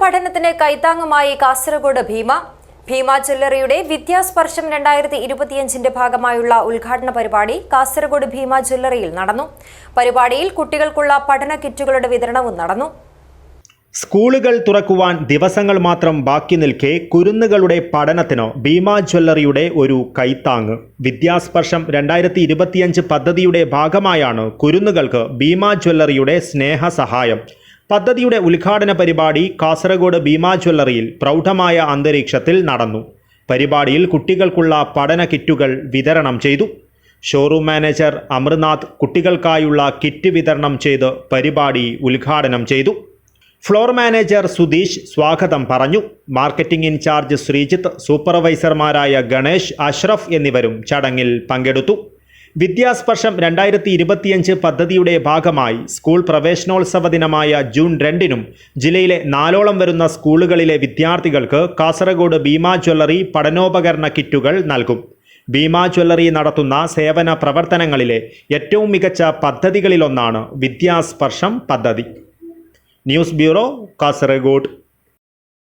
പഠനത്തിന് കൈത്താങ്ങുമായി കാസർഗോഡ് ഭീമ. ഭീമ ജ്വല്ലറിയുടെ വിദ്യാസ്പർശം രണ്ടായിരത്തി ഇരുപത്തിയഞ്ചിന്റെ ഭാഗമായുള്ള ഉദ്ഘാടന പരിപാടി കാസർഗോഡ് ഭീമ ജ്വല്ലറിയിൽ നടന്നു. പരിപാടിയിൽ കുട്ടികൾക്കുള്ള പഠന കിറ്റുകളുടെ വിതരണവും നടന്നു. സ്കൂളുകൾ തുറക്കുവാൻ ദിവസങ്ങൾ മാത്രം ബാക്കി നിൽക്കെ കുരുന്നുകളുടെ പഠനത്തിന് ഭീമ ജ്വല്ലറിയുടെ ഒരു കൈത്താങ്ങ്. വിദ്യാസ്പർശം രണ്ടായിരത്തി ഇരുപത്തിയഞ്ച് പദ്ധതിയുടെ ഭാഗമായാണ് കുരുന്നുകൾക്ക് ഭീമ ജ്വല്ലറിയുടെ സ്നേഹസഹായം. പദ്ധതിയുടെ ഉദ്ഘാടന പരിപാടി കാസർഗോഡ് ഭീമാ ജ്വല്ലറിയിൽ പ്രൗഢമായ അന്തരീക്ഷത്തിൽ നടന്നു. പരിപാടിയിൽ കുട്ടികൾക്കുള്ള പഠന കിറ്റുകൾ വിതരണം ചെയ്തു. ഷോറൂം മാനേജർ അമൃനാഥ് കുട്ടികൾക്കായുള്ള കിറ്റ് വിതരണം ചെയ്ത് പരിപാടി ഉദ്ഘാടനം ചെയ്തു. ഫ്ലോർ മാനേജർ സുധീഷ് സ്വാഗതം പറഞ്ഞു. മാർക്കറ്റിംഗ് ഇൻചാർജ് ശ്രീജിത്ത് സൂപ്പർവൈസർമാരായ ഗണേഷ് അഷ്റഫ് എന്നിവരും ചടങ്ങിൽ പങ്കെടുത്തു. വിദ്യാസ്പർശം രണ്ടായിരത്തി ഇരുപത്തിയഞ്ച് പദ്ധതിയുടെ ഭാഗമായി സ്കൂൾ പ്രവേശനോത്സവ ദിനമായ ജൂൺ രണ്ടിനും ജില്ലയിലെ നാലോളം വരുന്ന സ്കൂളുകളിലെ വിദ്യാർത്ഥികൾക്ക് കാസർഗോഡ് ഭീമ ജ്വല്ലറി പഠനോപകരണ കിറ്റുകൾ നൽകും. ഭീമ ജ്വല്ലറി നടത്തുന്ന സേവന പ്രവർത്തനങ്ങളിലെ ഏറ്റവും മികച്ച പദ്ധതികളിലൊന്നാണ് വിദ്യാസ്പർശം പദ്ധതി. News bureau Kasaragod.